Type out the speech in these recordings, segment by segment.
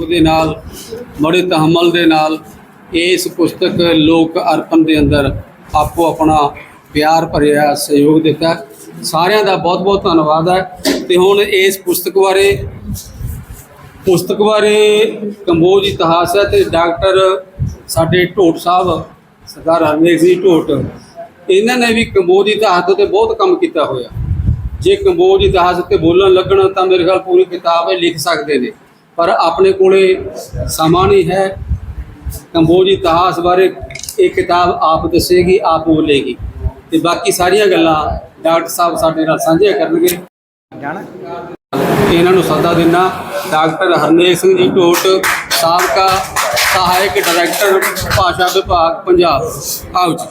ਉਹਦੇ ਨਾਲ ਬੜੇ ਤਹਮਲ ਦੇ ਨਾਲ ਇਸ ਪੁਸਤਕ ਲੋਕ ਅਰਪਣ ਦੇ ਅੰਦਰ ਆਪੋ ਆਪਣਾ ਪਿਆਰ ਭਰਿਆ ਸਹਿਯੋਗ ਦਿੱਤਾ। ਸਾਰਿਆਂ ਦਾ ਬਹੁਤ ਬਹੁਤ ਧੰਨਵਾਦ ਹੈ। ਤੇ ਹੁਣ ਇਸ ਪੁਸਤਕ ਬਾਰੇ ਪੁਸਤਕ ਬਾਰੇ ਕੰਬੋਜ ਇਤਿਹਾਸ ਹੈ ਤੇ ਡਾਕਟਰ ਸਾਡੇ ਢੋਟ ਸਾਹਿਬ, ਸਰਦਾਰ ਹਰਮੇਸ਼ ਸਿੰਘ ਢੋਟ, ਇਹਨਾਂ ਨੇ ਵੀ ਕੰਬੋਜ ਇਤਿਹਾਸ ਤੇ ਬਹੁਤ ਕੰਮ ਕੀਤਾ ਹੋਇਆ। ਜੇ ਕੰਬੋਜ ਇਤਿਹਾਸ ਉੱਤੇ ਬੋਲਣ ਲੱਗਣ ਤਾਂ ਮੇਰੇ ਖਿਆਲ ਪੂਰੀ ਕਿਤਾਬ ਇਹ ਲਿਖ ਸਕਦੇ ਨੇ। ਪਰ ਆਪਣੇ ਕੋਲੇ ਸਮਾਂ ਨਹੀਂ ਹੈ। ਕੰਬੋਜ ਇਤਿਹਾਸ ਬਾਰੇ ਇਹ ਕਿਤਾਬ ਆਪ ਦੱਸੇਗੀ ਆਪ ਬੋਲੇਗੀ। ਤੇ ਬਾਕੀ ਸਾਰੀਆਂ ਗੱਲਾਂ ਡਾਕਟਰ ਸਾਹਿਬ ਸਾਡੇ ਨਾਲ ਸਾਂਝੀਆਂ ਕਰਨਗੇ। ਇਹਨਾਂ ਨੂੰ ਸੱਦਾ ਦੇਣਾ ਡਾਕਟਰ ਹਰਨੇਕ ਸਿੰਘ ਜੀ ਢੋਟ ਸਾਬਕਾ ਸਹਾਇਕ ਡਾਇਰੈਕਟਰ ਭਾਸ਼ਾ ਵਿਭਾਗ ਪੰਜਾਬ। ਆਓ ਜੀ।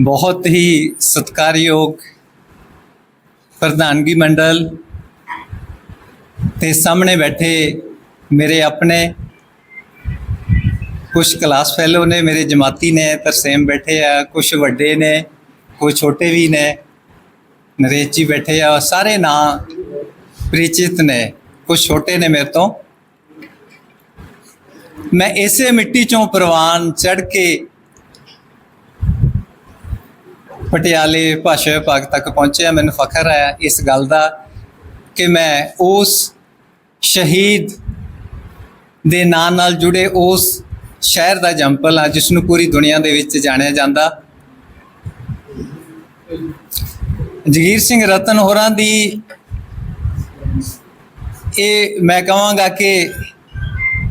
ਬਹੁਤ ਹੀ ਸਤਿਕਾਰਯੋਗ ਪ੍ਰਧਾਨਗੀ ਮੰਡਲ ਤੇ ਸਾਹਮਣੇ ਬੈਠੇ ਮੇਰੇ ਆਪਣੇ ਕੁਝ ਕਲਾਸ ਫੈਲੋ ਨੇ ਮੇਰੇ ਜਮਾਤੀ ਨੇ ਤਰਸੇਮ ਬੈਠੇ ਆ ਕੁਝ ਵੱਡੇ ਨੇ ਕੁਝ ਛੋਟੇ ਵੀ ਨੇ ਨਰੇਸ਼ ਜੀ ਬੈਠੇ ਆ, ਸਾਰੇ ਨਾਂ ਪ੍ਰੀਚਿਤ ਨੇ ਕੁਝ ਛੋਟੇ ਨੇ ਮੇਰੇ ਤੋਂ। ਮੈਂ ਇਸੇ ਮਿੱਟੀ ਚੋਂ ਪ੍ਰਵਾਨ ਚੜ ਕੇ ਪਟਿਆਲੇ ਭਾਸ਼ਾ ਵਿਭਾਗ ਤੱਕ ਪਹੁੰਚਿਆ। ਮੈਨੂੰ ਫਖਰ ਆਇਆ ਇਸ ਗੱਲ ਦਾ ਕਿ ਮੈਂ ਉਸ ਸ਼ਹੀਦ ਦੇ ਨਾਂ ਨਾਲ ਜੁੜੇ ਉਸ ਸ਼ਹਿਰ ਦਾ ਜੰਪਲ ਆ ਜਿਸ ਨੂੰ ਪੂਰੀ ਦੁਨੀਆ ਦੇ ਵਿੱਚ ਜਾਣਿਆ ਜਾਂਦਾ। ਜਗੀਰ ਸਿੰਘ ਰਤਨ ਹੋਰਾਂ ਦੀ ਇਹ ਮੈਂ ਕਹਾਂਗਾ ਕਿ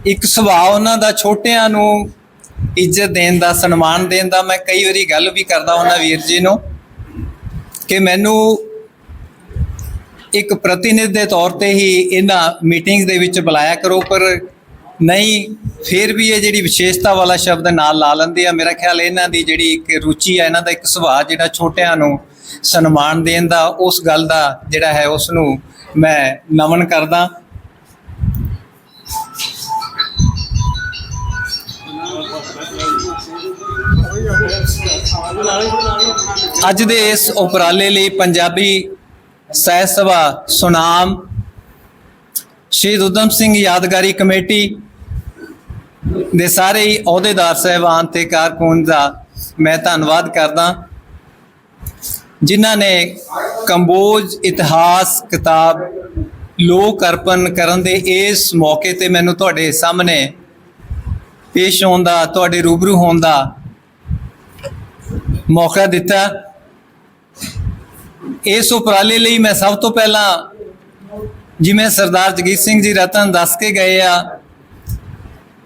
ਇੱਕ ਸੁਭਾਅ ਉਹਨਾਂ ਦਾ ਛੋਟਿਆਂ ਨੂੰ ਇੱਜ਼ਤ ਦੇਣ ਦਾ, ਸਨਮਾਨ ਦੇਣ ਦਾ ਮੈਂ ਕਈ ਵਾਰੀ ਗੱਲ ਵੀ ਕਰਦਾ ਉਹਨਾਂ ਵੀਰ ਜੀ ਨੂੰ ਕਿ ਮੈਨੂੰ ਇੱਕ ਪ੍ਰਤੀਨਿਧ ਦੇ ਤੌਰ ਤੇ ਹੀ ਇਹਨਾਂ ਮੀਟਿੰਗਸ ਦੇ ਵਿੱਚ ਬੁਲਾਇਆ ਕਰੋ, ਪਰ ਨਹੀਂ, ਫਿਰ ਵੀ ਇਹ ਜਿਹੜੀ ਵਿਸ਼ੇਸ਼ਤਾ ਵਾਲਾ ਸ਼ਬਦ ਨਾਲ ਲਾ ਲੈਂਦੇ ਆ। ਮੇਰਾ ਖਿਆਲ ਇਹਨਾਂ ਦੀ ਜਿਹੜੀ ਇੱਕ ਰੁਚੀ ਆ, ਇਹਨਾਂ ਦਾ ਇੱਕ ਸੁਭਾਅ ਜਿਹੜਾ ਛੋਟਿਆਂ ਨੂੰ ਸਨਮਾਨ ਦੇਣ ਦਾ, ਉਸ ਗੱਲ ਦਾ ਜਿਹੜਾ ਹੈ ਉਸ ਨੂੰ ਮੈਂ ਨਮਨ ਕਰਦਾ। ਅੱਜ ਦੇ ਇਸ ਉਪਰਾਲੇ ਲਈ ਪੰਜਾਬੀ ਸਹਿ ਸਭਾ ਸੁਨਾਮ ਸ਼ਹੀਦ ਉਦਮ ਸਿੰਘ ਯਾਦਗਾਰੀ ਕਮੇਟੀ ਦੇ ਸਾਰੇ ਹੀ ਅਹੁਦੇਦਾਰ, ਸਹਿਬਾਨ ਤੇ ਕਾਰਕੁਨ ਦਾ ਮੈਂ ਧੰਨਵਾਦ ਕਰਦਾ। ਜਿਨ੍ਹਾਂ ਨੇ ਕੰਬੋਜ ਇਤਿਹਾਸ, ਕਿਤਾਬ, ਲੋਕ ਅਰਪਣ ਕਰਨ ਦੇ ਇਸ ਮੌਕੇ ਤੇ ਮੈਨੂੰ ਤੁਹਾਡੇ ਸਾਹਮਣੇ ਪੇਸ਼ ਹੋਣ ਦਾ, ਤੁਹਾਡੇ ਰੂਬਰੂ ਹੋਣ ਦਾ ਮੌਕਾ ਦਿੱਤਾ। ਇਸ ਉਪਰਾਲੇ ਲਈ ਮੈਂ ਸਭ ਤੋਂ ਪਹਿਲਾਂ ਜਿਵੇਂ ਸਰਦਾਰ ਜਗੀਰ ਸਿੰਘ ਜੀ ਰਤਨ ਦੱਸ ਕੇ ਗਏ ਆ,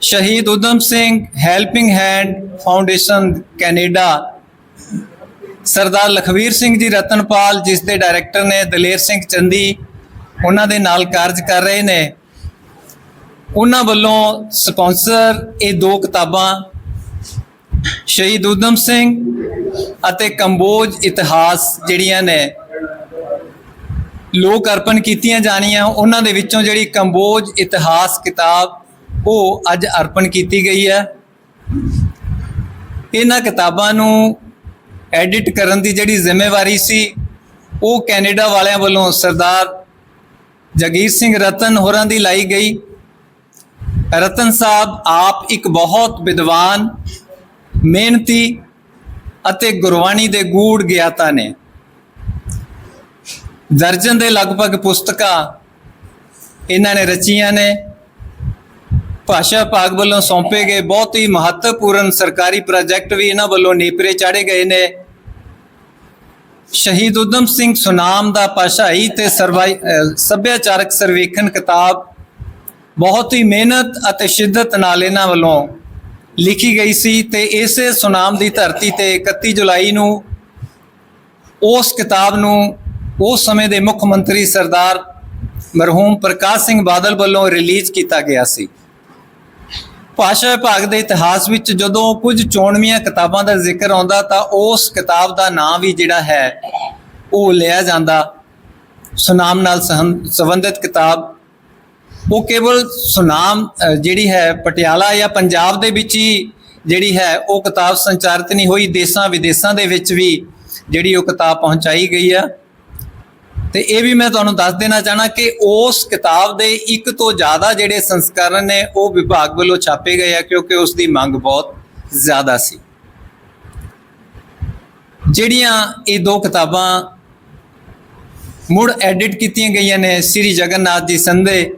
ਸ਼ਹੀਦ Udham Singh, helping hand foundation Canada Sardar Lakhvir Singh ji Ratanpal, ਜਿਸ ਦੇ ਡਾਇਰੈਕਟਰ ਨੇ ਦਲੇਰ ਸਿੰਘ ਚੰਦੀ, ਉਹਨਾਂ ਦੇ ਨਾਲ ਕਾਰਜ ਕਰ ਰਹੇ ਨੇ। ਉਹਨਾਂ ਵੱਲੋਂ ਸਪਾਂਸਰ ਇਹ ਦੋ ਕਿਤਾਬਾਂ, ਸ਼ਹੀਦ ਉਦਮ ਸਿੰਘ ਅਤੇ ਕੰਬੋਜ ਇਤਿਹਾਸ ਜਿਹੜੀਆਂ ਨੇ, ਲੋਕ ਅਰਪਣ ਕੀਤੀਆਂ ਜਾਣੀਆਂ। ਉਹਨਾਂ ਦੇ ਵਿੱਚੋਂ ਜਿਹੜੀ ਕੰਬੋਜ ਇਤਿਹਾਸ ਕਿਤਾਬ, ਉਹ ਅੱਜ ਅਰਪਣ ਕੀਤੀ ਗਈ ਹੈ। ਇਹਨਾਂ ਕਿਤਾਬਾਂ ਨੂੰ ਐਡਿਟ ਕਰਨ ਦੀ ਜਿਹੜੀ ਜ਼ਿੰਮੇਵਾਰੀ ਸੀ, ਉਹ ਕੈਨੇਡਾ ਵਾਲਿਆਂ ਵੱਲੋਂ ਸਰਦਾਰ ਜਗੀਰ ਸਿੰਘ ਰਤਨ ਹੋਰਾਂ ਦੀ ਲਾਈ ਗਈ। ਰਤਨ ਸਾਹਿਬ ਆਪ ਇੱਕ ਬਹੁਤ ਵਿਦਵਾਨ, ਮਿਹਨਤੀ ਅਤੇ ਗੁਰਬਾਣੀ ਦੇ ਗੂੜ ਗਿਆਤਾ ਨੇ। ਦਰਜਨ ਦੇ ਲਗਭਗ ਪੁਸਤਕਾਂ ਇਹਨਾਂ ਨੇ ਰਚੀਆਂ ਨੇ। ਭਾਸ਼ਾ ਭਾਗ ਵੱਲੋਂ ਸੌਂਪੇ ਗਏ ਬਹੁਤ ਹੀ ਮਹੱਤਵਪੂਰਨ ਸਰਕਾਰੀ ਪ੍ਰੋਜੈਕਟ ਵੀ ਇਹਨਾਂ ਵੱਲੋਂ ਨੇਪਰੇ ਚਾੜੇ ਗਏ ਨੇ। ਸ਼ਹੀਦ ਉਦਮ ਸਿੰਘ ਸੁਨਾਮ ਦਾ ਭਾਸ਼ਾਈ ਤੇ ਸਰਵਾਈ ਸੱਭਿਆਚਾਰਕ ਸਰਵੇਖਣ ਕਿਤਾਬ ਬਹੁਤ ਹੀ ਮਿਹਨਤ ਅਤੇ ਸ਼ਿੱਦਤ ਨਾਲ ਇਹਨਾਂ ਵੱਲੋਂ ਲਿਖੀ ਗਈ ਸੀ ਤੇ ਇਸੇ ਸੁਨਾਮ ਦੀ ਧਰਤੀ ਤੇ 31 ਜੁਲਾਈ ਨੂੰ ਉਸ ਕਿਤਾਬ ਨੂੰ ਉਸ ਸਮੇਂ ਦੇ ਮੁੱਖ ਮੰਤਰੀ ਸਰਦਾਰ ਮਰਹੂਮ ਪ੍ਰਕਾਸ਼ ਸਿੰਘ ਬਾਦਲ ਵੱਲੋਂ ਰਿਲੀਜ਼ ਕੀਤਾ ਗਿਆ ਸੀ। ਭਾਸ਼ਾ ਵਿਭਾਗ ਦੇ ਇਤਿਹਾਸ ਵਿੱਚ ਜਦੋਂ ਕੁਝ ਚੋਣਵੀਆਂ ਕਿਤਾਬਾਂ ਦਾ ਜ਼ਿਕਰ ਆਉਂਦਾ ਤਾਂ ਉਸ ਕਿਤਾਬ ਦਾ ਨਾਂ ਵੀ ਜਿਹੜਾ ਹੈ, ਉਹ ਲਿਆ ਜਾਂਦਾ। ਸੁਨਾਮ ਨਾਲ ਸਹੰ- ਸੰਬੰਧਿਤ ਕਿਤਾਬ। ਉਹ ਕੇਵਲ ਸੁਨਾਮ ਜਿਹੜੀ ਹੈ, ਪਟਿਆਲਾ ਜਾਂ ਪੰਜਾਬ ਦੇ ਵਿੱਚ ਹੀ ਜਿਹੜੀ ਹੈ, ਉਹ ਕਿਤਾਬ ਸੰਚਾਰਿਤ ਨਹੀਂ ਹੋਈ। ਦੇਸ਼ਾਂ ਵਿਦੇਸ਼ਾਂ ਦੇ ਵਿੱਚ ਵੀ ਜਿਹੜੀ ਉਹ ਕਿਤਾਬ ਪਹੁੰਚਾਈ ਗਈ ਆ। ਤੇ ਇਹ ਵੀ ਮੈਂ ਤੁਹਾਨੂੰ ਦੱਸ ਦੇਣਾ ਚਾਹਣਾ ਕਿ ਉਸ ਕਿਤਾਬ ਦੇ ਇੱਕ ਤੋਂ ਜ਼ਿਆਦਾ ਜਿਹੜੇ ਸੰਸਕਰਨ ਨੇ, ਉਹ ਵਿਭਾਗ ਵੱਲੋਂ ਛਾਪੇ ਗਏ ਆ ਕਿਉਂਕਿ ਉਸ ਦੀ ਮੰਗ ਬਹੁਤ ਜ਼ਿਆਦਾ ਸੀ। ਜਿਹੜੀਆਂ ਇਹ ਦੋ ਕਿਤਾਬਾਂ ਮੁੜ ਐਡਿਟ ਕੀਤੀਆਂ ਗਈਆਂ ਨੇ, ਸ੍ਰੀ ਜਗਨਨਾਥ ਜੀ ਸੰਦੇ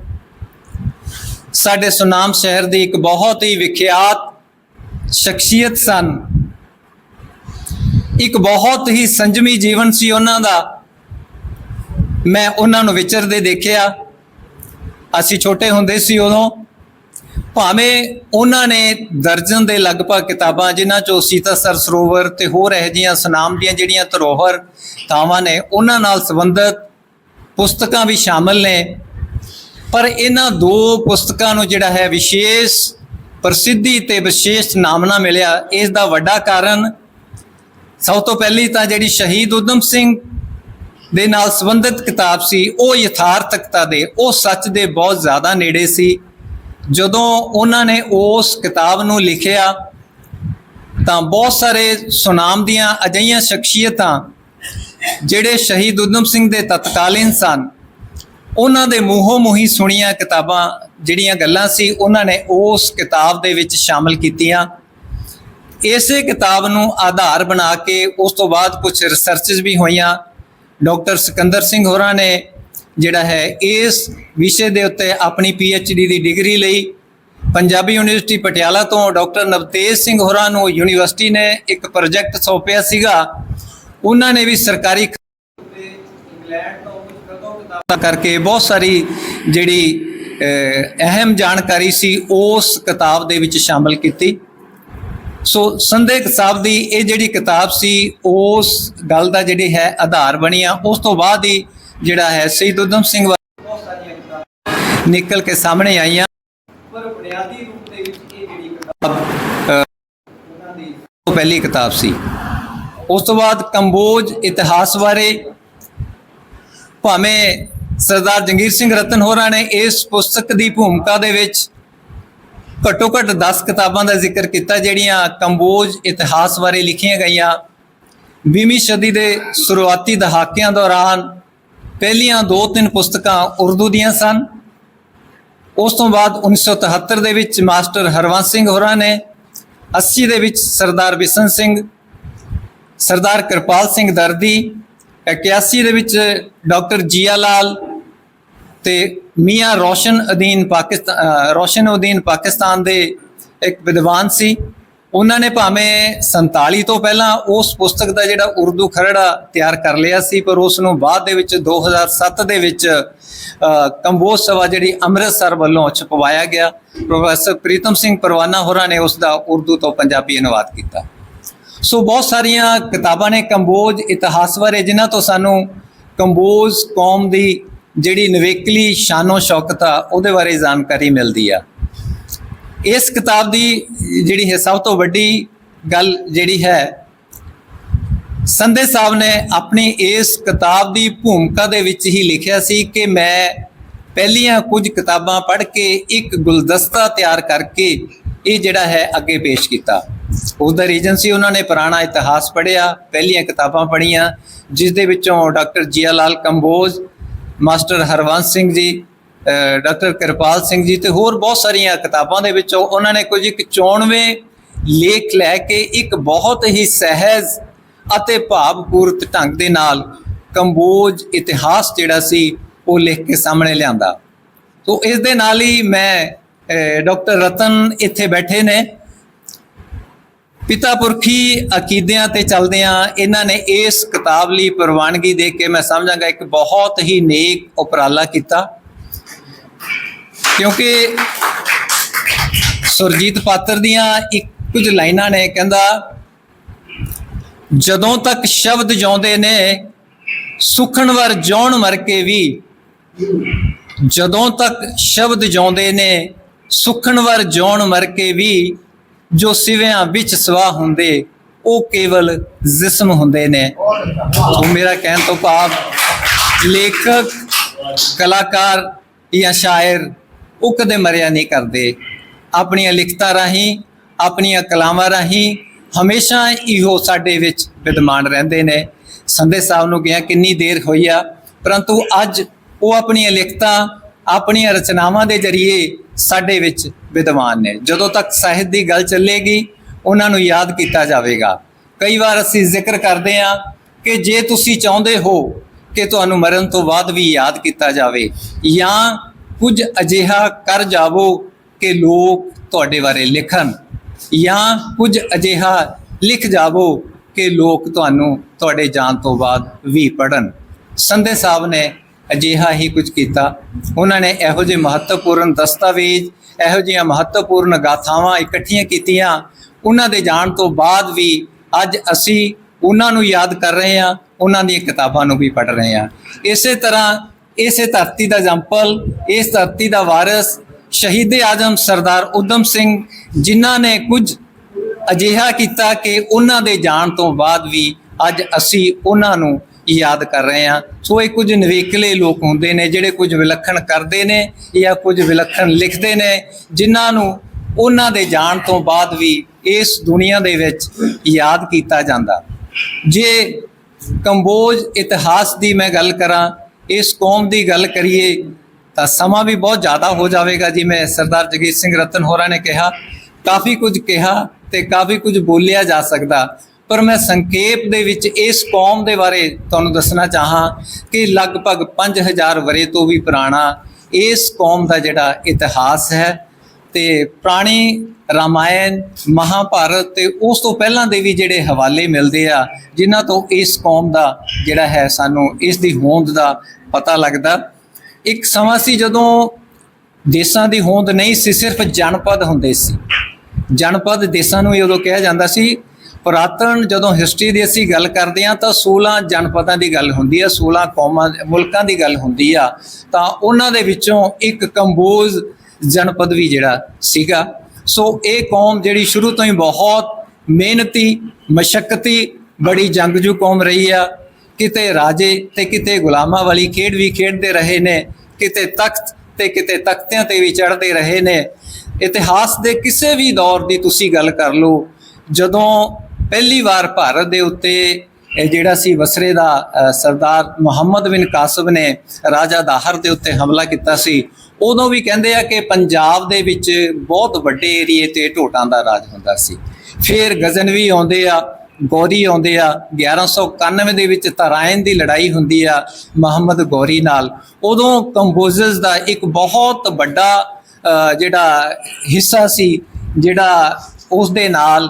ਸਾਡੇ ਸੁਨਾਮ ਸ਼ਹਿਰ ਦੀ ਇੱਕ ਬਹੁਤ ਹੀ ਵਿਖਿਆਤ ਸ਼ਖਸੀਅਤ ਸਨ। ਇੱਕ ਬਹੁਤ ਹੀ ਸੰਜਮੀ ਜੀਵਨ ਸੀ ਉਹਨਾਂ ਦਾ। ਮੈਂ ਉਹਨਾਂ ਨੂੰ ਵਿਚਰਦੇ ਦੇਖਿਆ। ਅਸੀਂ ਛੋਟੇ ਹੁੰਦੇ ਸੀ ਉਦੋਂ, ਭਾਵੇਂ ਉਹਨਾਂ ਨੇ ਦਰਜਨ ਦੇ ਲਗਭਗ ਕਿਤਾਬਾਂ, ਜਿਨ੍ਹਾਂ ਚੋਂ ਸੀਤਾਸਰ ਸਰੋਵਰ ਤੇ ਹੋਰ ਇਹੋ ਜਿਹੀਆਂ ਸੁਨਾਮ ਦੀਆਂ ਜਿਹੜੀਆਂ ਧਰੋਹਰ ਥਾਵਾਂ ਨੇ, ਉਹਨਾਂ ਨਾਲ ਸੰਬੰਧਿਤ ਪੁਸਤਕਾਂ ਵੀ ਸ਼ਾਮਲ ਨੇ। ਪਰ ਇਹਨਾਂ ਦੋ ਪੁਸਤਕਾਂ ਨੂੰ ਜਿਹੜਾ ਹੈ ਵਿਸ਼ੇਸ਼ ਪ੍ਰਸਿੱਧੀ ਤੇ ਵਿਸ਼ੇਸ਼ ਨਾਮਨਾ ਮਿਲਿਆ। ਇਸ ਦਾ ਵੱਡਾ ਕਾਰਨ ਸਭ ਤੋਂ ਪਹਿਲੀ ਤਾਂ ਜਿਹੜੀ ਸ਼ਹੀਦ ਉਦਮ ਸਿੰਘ ਦੇ ਨਾਲ ਸੰਬੰਧਿਤ ਕਿਤਾਬ ਸੀ, ਉਹ ਯਥਾਰਥਕਤਾ ਦੇ, ਉਹ ਸੱਚ ਦੇ ਬਹੁਤ ਜ਼ਿਆਦਾ ਨੇੜੇ ਸੀ। ਜਦੋਂ ਉਹਨਾਂ ਨੇ ਉਸ ਕਿਤਾਬ ਨੂੰ ਲਿਖਿਆ, ਤਾਂ ਬਹੁਤ ਸਾਰੇ ਸੁਨਾਮ ਦੀਆਂ ਅਜਿਹੀਆਂ ਸ਼ਖਸੀਅਤਾਂ, ਜਿਹੜੇ ਸ਼ਹੀਦ ਉਦਮ ਸਿੰਘ ਦੇ ਤਤਕਾਲੀਨ ਸਨ, ਉਹਨਾਂ ਦੇ ਮੂੰਹੋਂ ਮੂੰਹੀ ਸੁਣੀਆਂ ਕਿਤਾਬਾਂ, ਜਿਹੜੀਆਂ ਗੱਲਾਂ ਸੀ, ਉਹਨਾਂ ਨੇ ਉਸ ਕਿਤਾਬ ਦੇ ਵਿੱਚ ਸ਼ਾਮਲ ਕੀਤੀਆਂ। ਇਸੇ ਕਿਤਾਬ ਨੂੰ ਆਧਾਰ ਬਣਾ ਕੇ ਉਸ ਤੋਂ ਬਾਅਦ ਕੁਝ ਰਿਸਰਚਸ ਵੀ ਹੋਈਆਂ। ਡਾਕਟਰ ਸਿਕੰਦਰ ਸਿੰਘ ਹੋਰਾਂ ਨੇ ਜਿਹੜਾ ਹੈ ਇਸ ਵਿਸ਼ੇ ਦੇ ਉੱਤੇ ਆਪਣੀ ਡੀ ਦੀ ਡਿਗਰੀ ਲਈ ਪੰਜਾਬੀ ਯੂਨੀਵਰਸਿਟੀ ਪਟਿਆਲਾ ਤੋਂ ਡਾਕਟਰ ਨਵਤੇਜ ਸਿੰਘ ਹੋਰਾਂ ਨੂੰ ਯੂਨੀਵਰਸਿਟੀ ਨੇ ਇੱਕ ਪ੍ਰੋਜੈਕਟ ਸੌਂਪਿਆ ਸੀਗਾ। ਉਹਨਾਂ ਨੇ ਵੀ ਸਰਕਾਰੀ ਇੰਗਲੈਂਡ ਤੋਂ ਕੁਝ ਕਦੋਂ ਕਿਤਾਬਾਂ ਕਰਕੇ ਬਹੁਤ ਸਾਰੀ ਜਿਹੜੀ ਅਹਿਮ ਜਾਣਕਾਰੀ ਸੀ, ਉਸ ਕਿਤਾਬ ਦੇ ਵਿੱਚ ਸ਼ਾਮਲ ਕੀਤੀ। ਸੋ ਸੰਦੇਹ ਸਾਹਿਬ ਦੀ ਇਹ ਜਿਹੜੀ ਕਿਤਾਬ ਸੀ, ਉਸ ਗੱਲ ਦਾ ਜਿਹੜੀ ਹੈ ਆਧਾਰ ਬਣਿਆ ਉਸ ਤੋਂ ਬਾਅਦ ਹੀ ਜਿਹੜਾ ਹੈ ਸ਼ਹੀਦ ਉਦਮ ਸਿੰਘ ਬਾਰੇ ਨਿਕਲ ਕੇ ਸਾਹਮਣੇ ਆਈਆਂ। ਪਰ ਬੁਨਿਆਦੀ ਰੂਪ ਦੇ ਵਿੱਚ ਇਹ ਜਿਹੜੀ ਕਿਤਾਬ ਉਹਨਾਂ ਦੀ ਪਹਿਲੀ ਕਿਤਾਬ ਸੀ। ਉਸ ਤੋਂ ਬਾਅਦ ਕੰਬੋਜ ਇਤਿਹਾਸ ਬਾਰੇ ਭਾਵੇਂ ਸਰਦਾਰ ਜੰਗੀਰ ਸਿੰਘ ਰਤਨ ਹੋਰਾਂ ਨੇ ਇਸ ਪੁਸਤਕ ਦੀ ਭੂਮਿਕਾ ਦੇ ਵਿੱਚ ਘੱਟੋ ਘੱਟ 10 ਕਿਤਾਬਾਂ ਦਾ ਜ਼ਿਕਰ ਕੀਤਾ, ਜਿਹੜੀਆਂ ਕੰਬੋਜ ਇਤਿਹਾਸ ਬਾਰੇ ਲਿਖੀਆਂ ਗਈਆਂ। 20ਵੀਂ ਸਦੀ ਦੇ ਸ਼ੁਰੂਆਤੀ ਦਹਾਕਿਆਂ ਦੌਰਾਨ ਪਹਿਲੀਆਂ ਦੋ ਤਿੰਨ ਪੁਸਤਕਾਂ ਉਰਦੂ ਦੀਆਂ ਸਨ। ਉਸ ਤੋਂ ਬਾਅਦ 1973 ਦੇ ਵਿੱਚ ਮਾਸਟਰ ਹਰਵੰਸ ਸਿੰਘ ਹੋਰਾਂ ਨੇ 80 ਦੇ ਵਿੱਚ ਸਰਦਾਰ ਬਿਸ਼ਨ ਸਿੰਘ, ਸਰਦਾਰ ਕਿਰਪਾਲ ਸਿੰਘ ਦਰਦੀ 81 ਦੇ ਵਿੱਚ ਡਾਕਟਰ ਜੀਆ ਲਾਲ ਤੇ ਮੀਆਂ ਰੋਸ਼ਨ ਅਦੀਨ ਪਾਕਿਸਤਾਨ ਰੋਸ਼ਨ ਉਦੀਨ ਪਾਕਿਸਤਾਨ ਦੇ ਇੱਕ ਵਿਦਵਾਨ ਸੀ। ਉਹਨਾਂ ਨੇ ਭਾਵੇਂ 47 ਤੋਂ ਪਹਿਲਾਂ ਉਸ ਪੁਸਤਕ ਦਾ ਜਿਹੜਾ ਉਰਦੂ ਖਰੜਾ ਤਿਆਰ ਕਰ ਲਿਆ ਸੀ, ਪਰ ਉਸ ਨੂੰ ਬਾਅਦ ਦੇ ਵਿੱਚ 2007 ਦੇ ਵਿੱਚ ਕੰਬੋਜ ਸਭਾ ਜਿਹੜੀ ਅੰਮ੍ਰਿਤਸਰ ਵੱਲੋਂ ਛਪਵਾਇਆ ਗਿਆ। ਪ੍ਰੋਫੈਸਰ ਪ੍ਰੀਤਮ ਸਿੰਘ ਪਰਵਾਨਾ ਹੋਰਾਂ ਨੇ ਉਸ ਦਾ ਉਰਦੂ ਤੋਂ ਪੰਜਾਬੀ ਅਨੁਵਾਦ ਕੀਤਾ। ਸੋ ਬਹੁਤ ਸਾਰੀਆਂ ਕਿਤਾਬਾਂ ਨੇ ਕੰਬੋਜ ਇਤਿਹਾਸ ਬਾਰੇ, ਜਿਨ੍ਹਾਂ ਤੋਂ ਸਾਨੂੰ ਕੰਬੋਜ ਕੌਮ ਦੀ ਜਿਹੜੀ ਨਵੇਕਲੀ ਸ਼ਾਨੋ ਸ਼ੌਕਤ ਆ, ਉਹਦੇ ਬਾਰੇ ਜਾਣਕਾਰੀ ਮਿਲਦੀ ਆ। ਇਸ ਕਿਤਾਬ ਦੀ ਜਿਹੜੀ ਹੈ ਸਭ ਤੋਂ ਵੱਡੀ ਗੱਲ ਜਿਹੜੀ ਹੈ ਸੰਦੇ ਸਾਹਿਬ ਨੇ ਆਪਣੀ ਇਸ ਕਿਤਾਬ ਦੀ ਭੂਮਿਕਾ ਦੇ ਵਿੱਚ ਹੀ ਲਿਖਿਆ ਸੀ ਕਿ ਮੈਂ ਪਹਿਲੀਆਂ ਕੁਝ ਕਿਤਾਬਾਂ ਪੜ੍ਹ ਕੇ ਇੱਕ ਗੁਲਦਸਤਾ ਤਿਆਰ ਕਰਕੇ ਇਹ ਜਿਹੜਾ ਹੈ ਅੱਗੇ ਪੇਸ਼ ਕੀਤਾ। ਉਹਦਾ ਰੀਜਨ ਸੀ ਉਹਨਾਂ ਨੇ ਪੁਰਾਣਾ ਇਤਿਹਾਸ ਪੜ੍ਹਿਆ, ਪਹਿਲੀਆਂ ਕਿਤਾਬਾਂ ਪੜ੍ਹੀਆਂ ਜਿਸ ਦੇ ਵਿੱਚੋਂ doctor Jia Lal Kamboj master Harvans Singh ji doctor Kirpal Singh ji ਤੇ ਹੋਰ ਬਹੁਤ ਸਾਰੀਆਂ ਕਿਤਾਬਾਂ ਦੇ ਵਿੱਚੋਂ ਉਹਨਾਂ ਨੇ ਕੁਝ ਇੱਕ ਚੋਣਵੇਂ ਲੇਖ ਲੈ ਕੇ ਇੱਕ ਬਹੁਤ ਹੀ ਸਹਿਜ ਅਤੇ ਭਾਵਪੂਰਤ ਢੰਗ ਦੇ ਨਾਲ ਕੰਬੋਜ ਇਤਿਹਾਸ ਜਿਹੜਾ ਸੀ ਉਹ ਲਿਖ ਕੇ ਸਾਹਮਣੇ ਲਿਆਂਦਾ। ਸੋ ਇਸ ਦੇ ਨਾਲ ਹੀ ਮੈਂ ਡਾਕਟਰ ਰਤਨ ਇੱਥੇ ਬੈਠੇ ਨੇ। ਪਿਤਾ ਪੁਰਖੀ ਅਕੀਦਿਆਂ ਤੇ ਚੱਲਦਿਆਂ ਇਹਨਾਂ ਨੇ ਇਸ ਕਿਤਾਬ ਲਈ ਪ੍ਰਵਾਨਗੀ ਦੇ ਕੇ ਮੈਂ ਸਮਝਾਂਗਾ, ਇੱਕ ਬਹੁਤ ਹੀ ਨੇਕ ਉਪਰਾਲਾ ਕੀਤਾ। ਕਿਉਂਕਿ ਸੁਰਜੀਤ ਪਾਤਰ ਦੀਆਂ ਇੱਕ ਕੁਝ ਲਾਈਨਾਂ ਨੇ, ਕਹਿੰਦਾ, ਜਦੋਂ ਤੱਕ ਸ਼ਬਦ ਜਿਉਂਦੇ ਨੇ ਸੁਖਣਵਰ ਜਿਉਣ ਮਰ ਕੇ ਵੀ, ਜਦੋਂ ਤੱਕ ਸ਼ਬਦ ਜਿਉਂਦੇ ਨੇ ਸੁਖਣਵਰ ਜਿਉਣ ਮਰ ਕੇ ਵੀ ਜੋ ਸਿਵਿਆਂ ਵਿੱਚ ਸਵਾ ਹੁੰਦੇ, ਉਹ ਕੇਵਲ ਜਿਸਮ ਹੁੰਦੇ ਨੇ। ਉਹ ਮੇਰਾ ਕਹਿਣ ਤੋਂ ਭਾਵ ਲੇਖਕ, ਕਲਾਕਾਰ ਜਾਂ ਸ਼ਾਇਰ ਉਹ ਕਦੇ ਮਰਿਆ ਨਹੀਂ ਕਰਦੇ। ਆਪਣੀਆਂ ਲਿਖਤਾਂ ਰਾਹੀਂ, ਆਪਣੀਆਂ ਕਲਾਵਾਂ ਰਾਹੀਂ ਹਮੇਸ਼ਾ ਇਹੋ ਸਾਡੇ ਵਿੱਚ ਵਿਦਮਾਨ ਰਹਿੰਦੇ ਨੇ। ਸੰਦੇ ਸਾਹਿਬ ਨੂੰ ਗਿਆ ਕਿੰਨੀ ਦੇਰ ਹੋਈ ਆ? ਪਰੰਤੂ ਅੱਜ ਉਹ ਆਪਣੀਆਂ ਲਿਖਤਾਂ ਆਪਣੀਆਂ ਰਚਨਾਵਾਂ ਦੇ ਜ਼ਰੀਏ ਸਾਡੇ ਵਿੱਚ ਵਿਦਵਾਨ ਨੇ। ਜਦੋਂ ਤੱਕ ਸਾਹਿਤ ਦੀ ਗੱਲ ਚੱਲੇਗੀ, ਉਹਨਾਂ ਨੂੰ ਯਾਦ ਕੀਤਾ ਜਾਵੇਗਾ। ਕਈ ਵਾਰ ਅਸੀਂ ਜ਼ਿਕਰ ਕਰਦੇ ਹਾਂ ਕਿ ਜੇ ਤੁਸੀਂ ਚਾਹੁੰਦੇ ਹੋ ਕਿ ਤੁਹਾਨੂੰ ਮਰਨ ਤੋਂ ਬਾਅਦ ਵੀ ਯਾਦ ਕੀਤਾ ਜਾਵੇ, ਜਾਂ ਕੁਝ ਅਜਿਹਾ ਕਰ ਜਾਵੋ ਕਿ ਲੋਕ ਤੁਹਾਡੇ ਬਾਰੇ ਲਿਖਣ, ਜਾਂ ਕੁਝ ਅਜਿਹਾ ਲਿਖ ਜਾਵੋ ਕਿ ਲੋਕ ਤੁਹਾਨੂੰ ਤੁਹਾਡੇ ਜਾਣ ਤੋਂ ਬਾਅਦ ਵੀ ਪੜਨ ਸੰਦੇ ਸਾਹਿਬ ਨੇ ਅਜਿਹਾ ਹੀ ਕੁਝ ਕੀਤਾ। ਉਹਨਾਂ ਨੇ ਇਹੋ ਜਿਹੇ ਮਹੱਤਵਪੂਰਨ ਦਸਤਾਵੇਜ਼, ਇਹੋ ਜਿਹੀਆਂ ਮਹੱਤਵਪੂਰਨ ਗਾਥਾਵਾਂ ਇਕੱਠੀਆਂ ਕੀਤੀਆਂ। ਉਹਨਾਂ ਦੇ ਜਾਣ ਤੋਂ ਬਾਅਦ ਵੀ ਅੱਜ ਅਸੀਂ ਉਹਨਾਂ ਨੂੰ ਯਾਦ ਕਰ ਰਹੇ ਹਾਂ, ਉਹਨਾਂ ਦੀਆਂ ਕਿਤਾਬਾਂ ਨੂੰ ਵੀ ਪੜ੍ਹ ਰਹੇ ਹਾਂ। ਇਸੇ ਤਰ੍ਹਾਂ ਇਸੇ ਧਰਤੀ ਦਾ ਜੰਪਲ, ਇਸ ਧਰਤੀ ਦਾ ਵਾਰਿਸ, ਸ਼ਹੀਦ ਆਜਮ ਸਰਦਾਰ ਉਦਮ ਸਿੰਘ, ਜਿਨ੍ਹਾਂ ਨੇ ਕੁਝ ਅਜਿਹਾ ਕੀਤਾ ਕਿ ਉਹਨਾਂ ਦੇ ਜਾਣ ਤੋਂ ਬਾਅਦ ਵੀ ਅੱਜ ਅਸੀਂ ਉਹਨਾਂ ਨੂੰ ਯਾਦ ਕਰ ਰਹੇ ਹਾਂ। ਸੋ ਇਹ ਕੁਝ ਨਵੇਕਲੇ ਲੋਕ ਹੁੰਦੇ ਨੇ, ਜਿਹੜੇ ਕੁਝ ਵਿਲੱਖਣ ਕਰਦੇ ਨੇ ਜਾਂ ਕੁਝ ਵਿਲੱਖਣ ਲਿਖਦੇ ਨੇ, ਜਿਨ੍ਹਾਂ ਨੂੰ ਉਹਨਾਂ ਦੇ ਜਾਣ ਤੋਂ ਬਾਅਦ ਵੀ ਇਸ ਦੁਨੀਆ ਦੇ ਵਿੱਚ ਯਾਦ ਕੀਤਾ ਜਾਂਦਾ। ਜੇ ਕੰਬੋਜ ਇਤਿਹਾਸ ਦੀ ਮੈਂ ਗੱਲ ਕਰਾਂ, ਇਸ ਕੌਮ ਦੀ ਗੱਲ ਕਰੀਏ, ਤਾਂ ਸਮਾਂ ਵੀ ਬਹੁਤ ਜ਼ਿਆਦਾ ਹੋ ਜਾਵੇਗਾ ਜਿਵੇਂ ਸਰਦਾਰ ਜਗੀਰ ਸਿੰਘ ਰਤਨ ਹੋਰਾਂ ਨੇ ਕਿਹਾ। ਕਾਫੀ ਕੁਝ ਕਿਹਾ ਤੇ ਕਾਫੀ ਕੁਝ ਬੋਲਿਆ ਜਾ ਸਕਦਾ। ਪਰ ਮੈਂ ਸੰਖੇਪ ਦੇ ਵਿੱਚ ਇਸ ਕੌਮ ਦੇ ਬਾਰੇ ਤੁਹਾਨੂੰ ਦੱਸਣਾ ਚਾਹਾਂ ਕਿ ਲਗਭਗ 5000 ਵਰੇ ਤੋਂ ਵੀ ਪੁਰਾਣਾ ਇਸ ਕੌਮ ਦਾ ਜਿਹੜਾ ਇਤਿਹਾਸ ਹੈ ਤੇ ਪੁਰਾਣੀ ਰਾਮਾਇਣ, ਮਹਾਭਾਰਤ ਤੇ ਉਸ ਤੋਂ ਪਹਿਲਾਂ ਦੇ ਵੀ ਜਿਹੜੇ ਹਵਾਲੇ ਮਿਲਦੇ ਆ, ਜਿਨ੍ਹਾਂ ਤੋਂ ਇਸ ਕੌਮ ਦਾ ਜਿਹੜਾ ਹੈ ਸਾਨੂੰ ਇਸ ਦੀ ਹੋਂਦ ਦਾ ਪਤਾ ਲੱਗਦਾ। ਇੱਕ ਸਮਾਂ ਸੀ ਜਦੋਂ ਦੇਸ਼ਾਂ ਦੀ ਹੋਂਦ ਨਹੀਂ ਸੀ, ਸਿਰਫ ਜਨਪਦ ਹੁੰਦੇ ਸੀ। ਜਨਪਦ ਦੇਸ਼ਾਂ ਨੂੰ ਹੀ ਉਦੋਂ ਕਿਹਾ ਜਾਂਦਾ ਸੀ ਪੁਰਾਤਨ ਜਦੋਂ ਹਿਸਟਰੀ ਦੀ ਅਸੀਂ ਗੱਲ ਕਰਦੇ ਹਾਂ ਤਾਂ 16 ਜਨਪਦਾਂ ਦੀ ਗੱਲ ਹੁੰਦੀ ਹੈ 16 ਕੌਮਾਂ ਮੁਲਕਾਂ ਦੀ ਗੱਲ ਹੁੰਦੀ ਆ, ਤਾਂ ਉਹਨਾਂ ਦੇ ਵਿੱਚੋਂ ਇੱਕ ਕੰਬੋਜ ਜਨਪਦ ਵੀ ਜਿਹੜਾ ਸੀਗਾ। ਸੋ ਇਹ ਕੌਮ ਜਿਹੜੀ ਸ਼ੁਰੂ ਤੋਂ ਹੀ ਬਹੁਤ ਮਿਹਨਤੀ, ਮਸ਼ੱਕਤੀ, ਬੜੀ ਜੰਗਜੂ ਕੌਮ ਰਹੀ ਆ। ਕਿਤੇ ਰਾਜੇ ਤੇ ਕਿਤੇ ਗੁਲਾਮਾਂ ਵਾਲੀ ਖੇਡ ਵੀ ਖੇਡਦੇ ਰਹੇ ਨੇ, ਕਿਤੇ ਤਖਤ ਤੇ ਕਿਤੇ ਤਖਤਿਆਂ ਤੇ ਵੀ ਚੜ੍ਹਦੇ ਰਹੇ ਨੇ। ਇਤਿਹਾਸ ਦੇ ਕਿਸੇ ਵੀ ਦੌਰ ਦੀ ਤੁਸੀਂ ਗੱਲ ਕਰ ਲਓ, ਜਦੋਂ ਪਹਿਲੀ ਵਾਰ ਭਾਰਤ ਦੇ ਉੱਤੇ ਇਹ ਜਿਹੜਾ ਸੀ ਵਸਰੇ ਦਾ ਸਰਦਾਰ ਮੁਹੰਮਦ ਬਿਨ ਕਾਸਬ ਨੇ ਰਾਜਾ ਦਾਹਰ ਦੇ ਉੱਤੇ ਹਮਲਾ ਕੀਤਾ ਸੀ, ਉਦੋਂ ਵੀ ਕਹਿੰਦੇ ਆ ਕਿ ਪੰਜਾਬ ਦੇ ਵਿੱਚ ਬਹੁਤ ਵੱਡੇ ਏਰੀਏ ਤੇ ਢੋਟਾਂ ਦਾ ਰਾਜ ਹੁੰਦਾ ਸੀ। ਫਿਰ ਗਜ਼ਨਵੀ ਆਉਂਦੇ ਆ, ਗੌਰੀ ਆਉਂਦੇ ਆ 1191 ਦੇ ਵਿੱਚ ਤਰਾਇਨ ਦੀ ਲੜਾਈ ਹੁੰਦੀ ਆ ਮੁਹੰਮਦ ਗੌਰੀ ਨਾਲ। ਉਦੋਂ ਕੰਬੋਜ਼ਰਸ ਦਾ ਇੱਕ ਬਹੁਤ ਵੱਡਾ ਜਿਹੜਾ ਹਿੱਸਾ ਸੀ, ਜਿਹੜਾ ਉਸ ਦੇ ਨਾਲ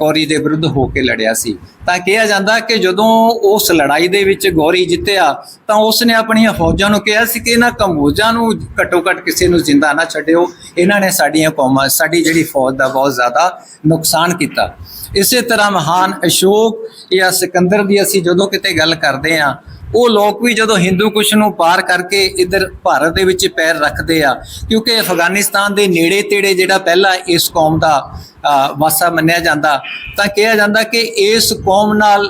ਗੌਰੀ ਦੇ ਵਿਰੁੱਧ ਹੋ ਕੇ ਲੜਿਆ ਸੀ। ਤਾਂ ਕਿਹਾ ਜਾਂਦਾ ਕਿ ਜਦੋਂ ਉਸ ਲੜਾਈ ਦੇ ਵਿੱਚ ਗੌਰੀ ਜਿੱਤਿਆ, ਤਾਂ ਉਸ ਨੇ ਆਪਣੀਆਂ ਫੌਜਾਂ ਨੂੰ ਕਿਹਾ ਸੀ ਕਿ ਇਹਨਾਂ ਕੰਬੋਜਾਂ ਨੂੰ ਘੱਟੋ ਘੱਟ ਕਿਸੇ ਨੂੰ ਜ਼ਿੰਦਾ ਨਾ ਛੱਡਿਓ। ਇਹਨਾਂ ਨੇ ਸਾਡੀਆਂ ਕੌਮਾਂ, ਸਾਡੀ ਜਿਹੜੀ ਫੌਜ ਦਾ ਬਹੁਤ ਜ਼ਿਆਦਾ ਨੁਕਸਾਨ ਕੀਤਾ। ਇਸੇ ਤਰ੍ਹਾਂ ਮਹਾਨ ਅਸ਼ੋਕ ਜਾਂ ਸਿਕੰਦਰ ਦੀ ਅਸੀਂ ਜਦੋਂ ਕਿਤੇ ਗੱਲ ਕਰਦੇ ਹਾਂ ਉਹ ਲੋਕ ਵੀ ਜਦੋਂ ਹਿੰਦੂ ਕੁਸ਼ ਨੂੰ ਪਾਰ ਕਰਕੇ ਇੱਧਰ ਭਾਰਤ ਦੇ ਵਿੱਚ ਪੈਰ ਰੱਖਦੇ ਆ ਕਿਉਂਕਿ ਅਫਗਾਨਿਸਤਾਨ ਦੇ ਨੇੜੇ ਤੇੜੇ ਜਿਹੜਾ ਪਹਿਲਾਂ ਇਸ ਕੌਮ ਦਾ ਅ, ਵਾਸਾ ਮੰਨਿਆ ਜਾਂਦਾ ਤਾਂ ਕਿਹਾ ਜਾਂਦਾ ਕਿ ਇਸ ਕੌਮ ਨਾਲ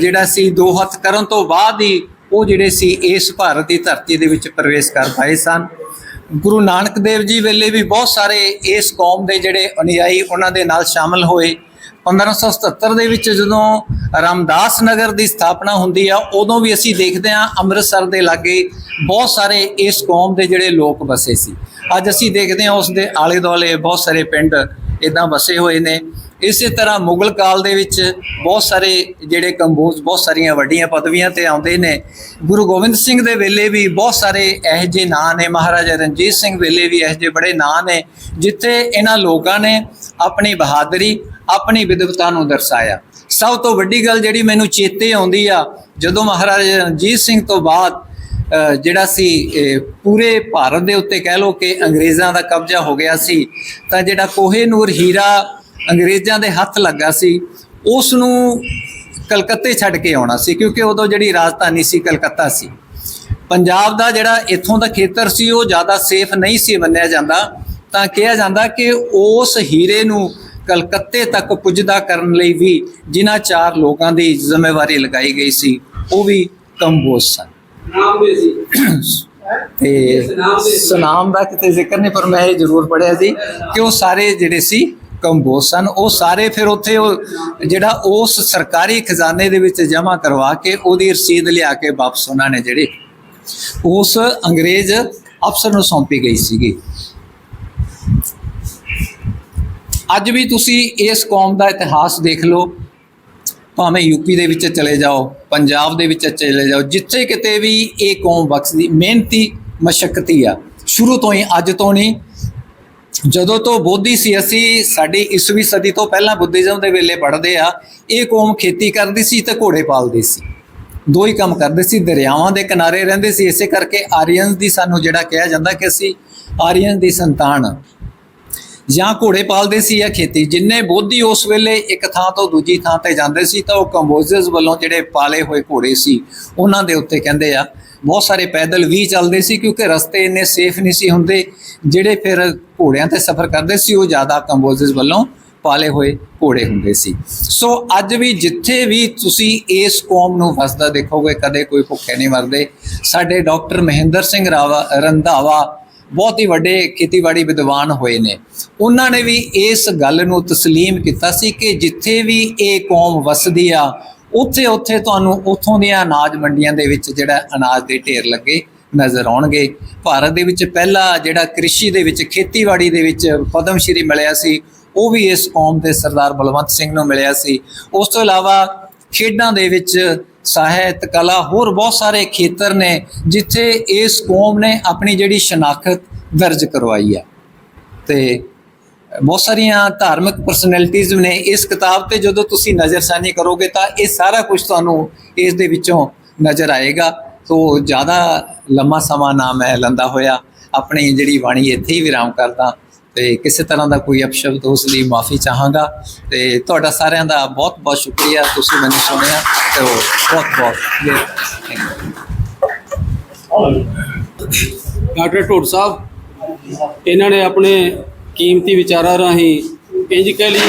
ਜਿਹੜਾ ਸੀ ਦੋ ਹੱਥ ਕਰਨ ਤੋਂ ਬਾਅਦ ਹੀ ਉਹ ਜਿਹੜੇ ਸੀ ਇਸ ਭਾਰਤ ਦੀ ਧਰਤੀ ਦੇ ਵਿੱਚ ਪ੍ਰਵੇਸ਼ ਕਰ ਪਾਏ ਸਨ। ਗੁਰੂ ਨਾਨਕ ਦੇਵ ਜੀ ਵੇਲੇ ਵੀ ਬਹੁਤ ਸਾਰੇ ਇਸ ਕੌਮ ਦੇ ਜਿਹੜੇ ਅਨੁਯਾਈ ਉਹਨਾਂ ਦੇ ਨਾਲ ਸ਼ਾਮਲ ਹੋਏ। 1577 ਦੇ ਵਿੱਚ ਜਦੋਂ ਰਾਮਦਾਸ ਨਗਰ ਦੀ ਸਥਾਪਨਾ ਹੁੰਦੀ ਆ, ਉਦੋਂ ਵੀ ਅਸੀਂ ਦੇਖਦੇ ਹਾਂ ਅੰਮ੍ਰਿਤਸਰ ਦੇ ਲਾਗੇ ਬਹੁਤ ਸਾਰੇ ਇਸ ਕੌਮ ਦੇ ਜਿਹੜੇ ਲੋਕ ਵਸੇ ਸੀ। ਅੱਜ ਅਸੀਂ ਦੇਖਦੇ ਹਾਂ ਉਸ ਦੇ ਆਲੇ ਦੁਆਲੇ ਬਹੁਤ ਸਾਰੇ ਪਿੰਡ ਇਦਾਂ ਵਸੇ ਹੋਏ ਨੇ। ਇਸੇ ਤਰ੍ਹਾਂ ਮੁਗਲ ਕਾਲ ਦੇ ਵਿੱਚ ਬਹੁਤ ਸਾਰੇ ਜਿਹੜੇ ਕੰਬੋਜ, ਬਹੁਤ ਸਾਰੀਆਂ ਵੱਡੀਆਂ ਪਦਵੀਆਂ ਤੇ ਆਉਂਦੇ ਨੇ। ਗੁਰੂ ਗੋਬਿੰਦ ਸਿੰਘ ਦੇ ਵੇਲੇ ਵੀ ਬਹੁਤ ਸਾਰੇ ਇਹੋ ਜਿਹੇ ਨਾਂ ਨੇ। ਮਹਾਰਾਜਾ ਰਣਜੀਤ ਸਿੰਘ ਵੇਲੇ ਵੀ ਇਹੋ ਜਿਹੇ ਬੜੇ ਨਾਂ ਨੇ, ਜਿੱਥੇ ਇਹਨਾਂ ਲੋਕਾਂ ਨੇ ਆਪਣੀ ਬਹਾਦਰੀ, ਆਪਣੀ ਵਿਦਵਤਾ ਨੂੰ ਦਰਸਾਇਆ। ਸਭ ਤੋਂ ਵੱਡੀ ਗੱਲ ਜਿਹੜੀ ਮੈਨੂੰ ਚੇਤੇ ਆਉਂਦੀ ਆ, ਜਦੋਂ ਮਹਾਰਾਜਾ ਰਣਜੀਤ ਸਿੰਘ ਤੋਂ ਬਾਅਦ ਜਿਹੜਾ ਸੀ ਪੂਰੇ ਭਾਰਤ ਦੇ ਉੱਤੇ ਕਹਿ ਲਓ ਕਿ ਅੰਗਰੇਜ਼ਾਂ ਦਾ ਕਬਜ਼ਾ ਹੋ ਗਿਆ ਸੀ, ਤਾਂ ਜਿਹੜਾ ਕੋਹੇ ਨੂਰ ਹੀਰਾ ਅੰਗਰੇਜ਼ਾਂ ਦੇ ਹੱਥ ਲੱਗਾ ਸੀ ਉਸ ਨੂੰ ਕਲਕੱਤੇ ਛੱਡ ਕੇ ਆਉਣਾ ਸੀ, ਕਿਉਂਕਿ ਉਦੋਂ ਜਿਹੜੀ ਰਾਜਧਾਨੀ ਸੀ ਕਲਕੱਤਾ ਸੀ। ਪੰਜਾਬ ਦਾ ਜਿਹੜਾ ਇੱਥੋਂ ਦਾ ਖੇਤਰ ਸੀ, ਉਹ ਜ਼ਿਆਦਾ ਸੇਫ ਨਹੀਂ ਸੀ ਮੰਨਿਆ ਜਾਂਦਾ। ਤਾਂ ਕਿਹਾ ਜਾਂਦਾ ਕਿ ਉਸ ਹੀਰੇ ਨੂੰ ਕਲਕੱਤੇ ਤੱਕ ਪੁੱਜਦਾ ਕਰਨ ਲਈ ਵੀ ਜਿਨ੍ਹਾਂ ਚਾਰ ਲੋਕਾਂ ਦੀ ਜ਼ਿੰਮੇਵਾਰੀ ਲਗਾਈ ਗਈ ਸੀ ਉਹ ਵੀ ਕੰਬੋਜ ਸਨ। ਨਾਮ ਦੇ ਸੀ। ਤੇ ਸੁਨਾਮ ਦਾ ਕਿਤੇ ਜ਼ਿਕਰ ਨਹੀਂ ਪਰ ਮੈਂ ਇਹ ਜ਼ਰੂਰ ਪੜਿਆ ਸੀ ਕਿ ਉਹ ਸਾਰੇ ਜਿਹੜੇ ਸੀ ਕੰਬੋਜ ਸਨ। ਉਹ ਸਾਰੇ ਫਿਰ ਉੱਥੇ ਉਹ ਜਿਹੜਾ ਉਸ ਸਰਕਾਰੀ ਖਜ਼ਾਨੇ ਦੇ ਵਿੱਚ ਜਮ੍ਹਾਂ ਕਰਵਾ ਕੇ ਉਹਦੀ ਰਸੀਦ ਲਿਆ ਕੇ ਵਾਪਸ ਉਹਨਾਂ ਨੇ ਜਿਹੜੇ ਉਸ ਅੰਗਰੇਜ਼ ਅਫਸਰ ਨੂੰ ਸੌਂਪੀ ਗਈ ਸੀਗੀ। ਅੱਜ ਵੀ ਤੁਸੀਂ ਇਸ ਕੌਮ ਦਾ ਇਤਿਹਾਸ ਦੇਖ ਲਓ। ਭਾਵੇਂ ਯੂਪੀ ਦੇ ਵਿੱਚ ਚਲੇ ਜਾਓ, ਪੰਜਾਬ ਦੇ ਵਿੱਚ ਚਲੇ ਜਾਓ, ਜਿੱਥੇ ਕਿਤੇ ਵੀ ਇਹ ਕੌਮ ਬਖਸ਼ਦੀ, ਮਿਹਨਤੀ, ਮਸ਼ਕਤੀ ਆ। ਸ਼ੁਰੂ ਤੋਂ ਹੀ, ਅੱਜ ਤੋਂ ਨਹੀਂ। ਜਦੋਂ ਤੋਂ ਬੋਧੀ ਸੀ, ਅਸੀਂ ਸਾਡੀ ਈਸਵੀ ਸਦੀ ਤੋਂ ਪਹਿਲਾਂ ਬੁੱਧੀਜ਼ਮ ਦੇ ਵੇਲੇ ਪੜ੍ਹਦੇ ਆ, ਇਹ ਕੌਮ ਖੇਤੀ ਕਰਦੀ ਸੀ ਤੇ ਘੋੜੇ ਪਾਲਦੀ ਸੀ। ਦੋ ਹੀ ਕੰਮ ਕਰਦੇ ਸੀ, ਦਰਿਆਵਾਂ ਦੇ ਕਿਨਾਰੇ ਰਹਿੰਦੇ ਸੀ। ਇਸੇ ਕਰਕੇ ਆਰੀਅਨਸ ਦੀ ਸਾਨੂੰ ਜਿਹੜਾ ਕਿਹਾ ਜਾਂਦਾ ਕਿ ਅਸੀਂ ਆਰੀਅਨ ਦੀ ਸੰਤਾਨ। ਜਾਂ ਘੋੜੇ ਪਾਲਦੇ ਸੀ ਜਾਂ ਖੇਤੀ, ਜਿੰਨੇ ਬੋਧੀ ਉਸ ਵੇਲੇ ਇੱਕ ਥਾਂ ਤੋਂ ਦੂਜੀ ਥਾਂ ਤੇ ਜਾਂਦੇ ਸੀ ਤਾਂ ਉਹ ਕੰਬੋਜਰਸ ਵੱਲੋਂ ਜਿਹੜੇ ਪਾਲੇ ਹੋਏ ਘੋੜੇ ਸੀ, ਉਹਨਾਂ ਦੇ ਉੱਤੇ ਕਹਿੰਦੇ ਆ, ਬਹੁਤ ਸਾਰੇ ਪੈਦਲ ਵੀ ਚੱਲਦੇ ਸੀ ਕਿਉਂਕਿ ਰਸਤੇ ਇੰਨੇ ਸੇਫ ਨਹੀਂ ਸੀ ਹੁੰਦੇ, ਜਿਹੜੇ ਫਿਰ ਘੋੜਿਆਂ ਤੇ ਸਫ਼ਰ ਕਰਦੇ ਸੀ, ਉਹ ਜ਼ਿਆਦਾ ਕੰਬੋਜਰਸ ਵੱਲੋਂ ਪਾਲੇ ਹੋਏ ਘੋੜੇ ਹੁੰਦੇ ਸੀ। ਸੋ ਅੱਜ ਵੀ ਜਿੱਥੇ ਵੀ ਤੁਸੀਂ ਇਸ ਕੌਮ ਨੂੰ ਵਸਦਾ ਦੇਖੋਗੇ, ਕਦੇ ਕੋਈ ਭੁੱਖੇ ਨਹੀਂ ਮਰਦੇ। ਸਾਡੇ ਡਾਕਟਰ ਮਹਿੰਦਰ ਸਿੰਘ ਰਾਵਾ ਰੰਧਾਵਾ ਬਹੁਤ ਹੀ ਵੱਡੇ ਖੇਤੀਬਾੜੀ ਵਿਦਵਾਨ ਹੋਏ ਨੇ ਉਹਨਾਂ ਨੇ ਵੀ ਇਸ ਗੱਲ ਨੂੰ تسلیم ਕੀਤਾ ਸੀ ਕਿ ਜਿੱਥੇ ਵੀ ਇਹ ਕੌਮ ਵਸਦੀ ਆ ਉੱਥੇ ਉੱਥੇ ਤੁਹਾਨੂੰ ਉੱਥੋਂ ਦੀਆਂ ਅਨਾਜ ਮੰਡੀਆਂ ਦੇ ਵਿੱਚ ਜਿਹੜਾ ਅਨਾਜ ਦੇ ਢੇਰ ਲੱਗੇ ਨਜ਼ਰ ਆਉਣਗੇ ਭਾਰਤ ਦੇ ਵਿੱਚ ਪਹਿਲਾ ਜਿਹੜਾ ਕ੍ਰਿਸ਼ੀ ਦੇ ਵਿੱਚ ਖੇਤੀਬਾੜੀ ਦੇ ਵਿੱਚ ਪਦਮ ਸ਼੍ਰੀ ਮਿਲਿਆ ਸੀ ਉਹ ਵੀ ਇਸ ਕੌਮ ਦੇ ਸਰਦਾਰ ਬਲਵੰਤ ਸਿੰਘ ਨੂੰ ਮਿਲਿਆ ਸੀ ਉਸ ਤੋਂ ਇਲਾਵਾ ਖੇਡਾਂ ਦੇ ਵਿੱਚ ਸਾਹਿਤ, ਕਲਾ, ਹੋਰ ਬਹੁਤ ਸਾਰੇ ਖੇਤਰ ਨੇ ਜਿੱਥੇ ਇਸ ਕੌਮ ਨੇ ਆਪਣੀ ਜਿਹੜੀ ਸ਼ਨਾਖਤ ਦਰਜ ਕਰਵਾਈ ਹੈ। ਤੇ ਬਹੁਤ ਸਾਰੀਆਂ ਧਾਰਮਿਕ ਪਰਸਨੈਲਿਟੀਜ਼ ਨੇ ਇਸ ਕਿਤਾਬ ਤੇ। ਜਦੋਂ ਤੁਸੀਂ ਨਜ਼ਰਸਾਨੀ ਕਰੋਗੇ ਤਾਂ ਇਹ ਸਾਰਾ ਕੁਝ ਤੁਹਾਨੂੰ ਇਸ ਦੇ ਵਿੱਚੋਂ ਨਜ਼ਰ ਆਏਗਾ। ਸੋ ਜ਼ਿਆਦਾ ਲੰਮਾ ਸਮਾਂ ਨਾ ਮੈਂ ਲੰਦਾ ਹੋਇਆ। ਆਪਣੀ ਜਿਹੜੀ ਬਾਣੀ ਇੱਥੇ ਹੀ ਵਿਰਾਮ ਕਰਦਾ। ਤੇ ਕਿਸੇ ਤਰ੍ਹਾਂ ਦਾ ਕੋਈ ਅਪਸ਼ਬਦ ਉਸ ਲਈ ਮਾਫੀ ਚਾਹਾਂਗਾ। ਤੇ ਤੁਹਾਡਾ ਸਾਰਿਆਂ ਦਾ ਬਹੁਤ ਬਹੁਤ ਸ਼ੁਕਰੀਆ, ਤੁਸੀਂ ਮੈਨੂੰ ਸੁਣਿਆ ਤੇ ਬਹੁਤ ਬਹੁਤ ਡਾਕਟਰ ਢੋਟ ਸਾਹਿਬ, ਇਹਨਾਂ ਨੇ ਆਪਣੇ ਕੀਮਤੀ ਵਿਚਾਰਾਂ ਰਾਹੀਂ ਇੰਜ ਕਹਿ ਲਈ